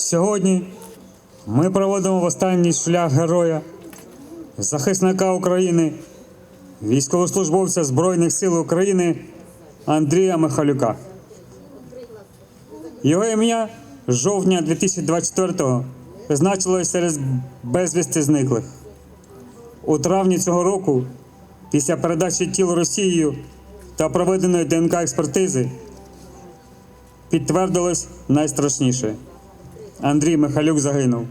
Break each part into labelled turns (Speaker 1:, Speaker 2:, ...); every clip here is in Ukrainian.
Speaker 1: Сьогодні ми проводимо в останній шлях героя, захисника України, військовослужбовця Збройних сил України Андрія Михайлюка. Його ім'я жовтня 2024-го значилось серед безвісти зниклих. У травні цього року, після передачі тіл Росією та проведеної ДНК експертизи, підтвердилось найстрашніше. Андрій Михайлюк загинув.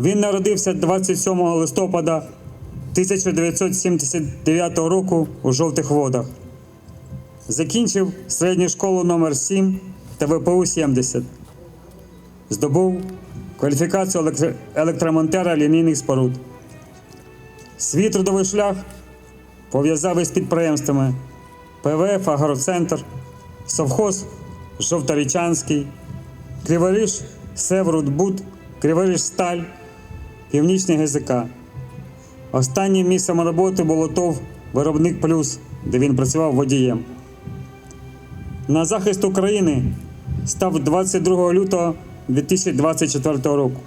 Speaker 1: Він народився 27 листопада 1979 року у жовтих водах. Закінчив середню школу номер 7 та ВПУ 70. Здобув кваліфікацію електр- електромонтера лінійних споруд. Свій трудовий шлях пов'язав із підприємствами ПВФ Агроцентр, Совхоз Жовторічанський, Криворіж Севрудбуд, Криворіж Сталь, Північний ГЗК. Останнім місцем роботи було ТОВ Виробник Плюс, де він працював водієм. На захист України став 22 лютого 2024 року.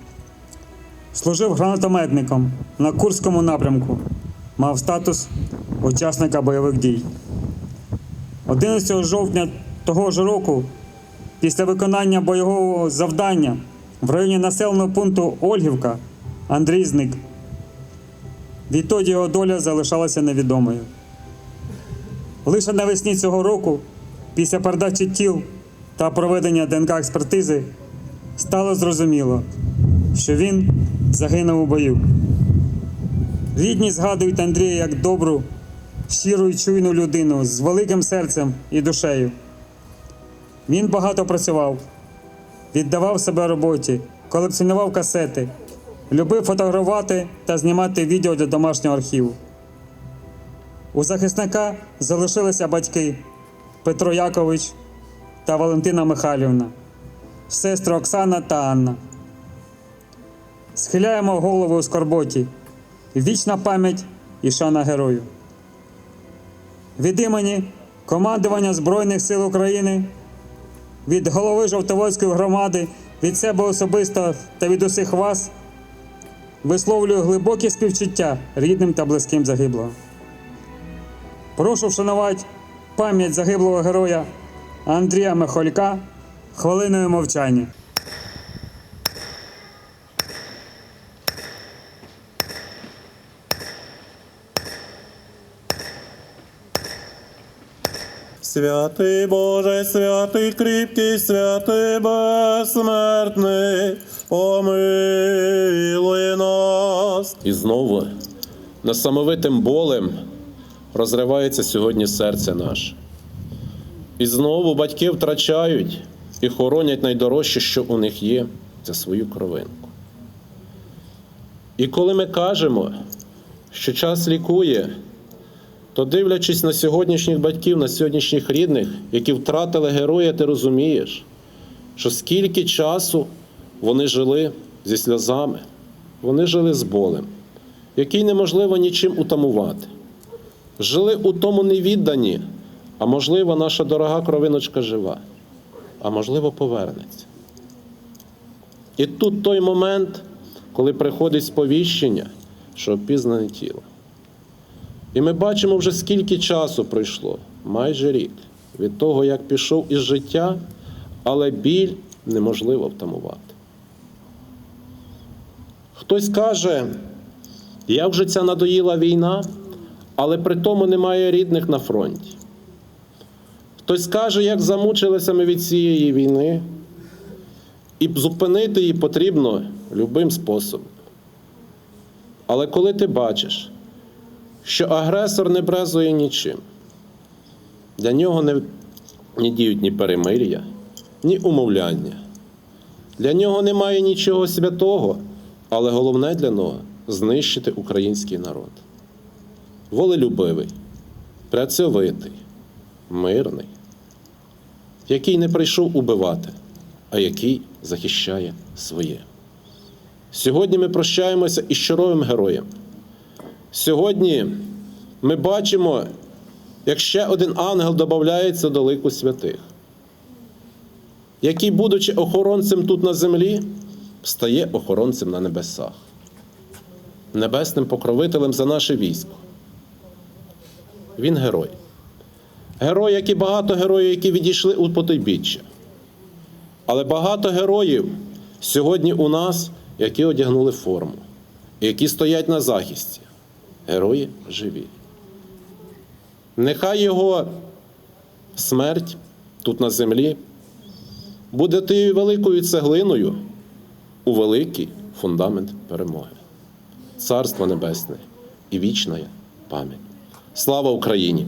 Speaker 1: Служив гранатометником на Курському напрямку. Мав статус учасника бойових дій. 11 жовтня того ж року, після виконання бойового завдання в районі населеного пункту Ольгівка, Андрій зник. Відтоді його доля залишалася невідомою. Лише навесні цього року, після передачі тіл та проведення ДНК експертизи, стало зрозуміло, що він загинув у бою. Рідні згадують Андрія як добру, щиру і чуйну людину з великим серцем і душею. Він багато працював, віддавав себе роботі, колекціонував касети, любив фотографувати та знімати відео для домашнього архіву. У захисника залишилися батьки Петро Якович та Валентина Михайлівна, сестри Оксана та Анна. Схиляємо голову у скорботі. Вічна пам'ять і шана герою. Від імені командування Збройних сил України, від голови Жовтоводської громади, від себе особисто та від усіх вас висловлюю глибокі співчуття рідним та близьким загиблого. Прошу вшанувати пам'ять загиблого героя Андрія Михолька хвилиною мовчання.
Speaker 2: Святий Боже, святий кріпкий, святий безсмертний, помилуй нас.
Speaker 3: І знову несамовитим болем розривається сьогодні серце наше. І знову батьки втрачають і хоронять найдорожче, що у них є, це свою кровинку. І коли ми кажемо, що час лікує, то дивлячись на сьогоднішніх батьків, на сьогоднішніх рідних, які втратили героя, ти розумієш, що скільки часу вони жили зі сльозами, вони жили з болем, який неможливо нічим утамувати. Жили у тому невідданні, а можливо, наша дорога кровиночка жива, а можливо, повернеться. І тут той момент, коли приходить сповіщення, що опізнане тіло. І ми бачимо вже скільки часу пройшло, майже рік, від того, як пішов із життя, але біль неможливо втамувати. Хтось каже, як вже ця надоїла війна, але при тому немає рідних на фронті. Хтось каже, як замучилися ми від цієї війни, і зупинити її потрібно любим способом. Але коли ти бачиш, що агресор не брезує нічим, для нього не, не діють ні перемир'я, ні умовляння. Для нього немає нічого святого, але головне для нього знищити український народ. Волелюбивий, працьовитий, мирний, який не прийшов убивати, а який захищає своє. Сьогодні ми прощаємося із щоровим героєм. Сьогодні ми бачимо, як ще один ангел додається до лику святих. який, будучи охоронцем тут на землі, стає охоронцем на небесах, небесним покровителем за наше військо. Він герой. Герой, як і багато героїв, які відійшли у потойбіччя. Але багато героїв сьогодні у нас, які одягнули форму, які стоять на захисті. Герої живі. Нехай його смерть тут на землі буде тією великою цеглиною у великий фундамент перемоги. Царство Небесне і вічна пам'ять. Слава Україні!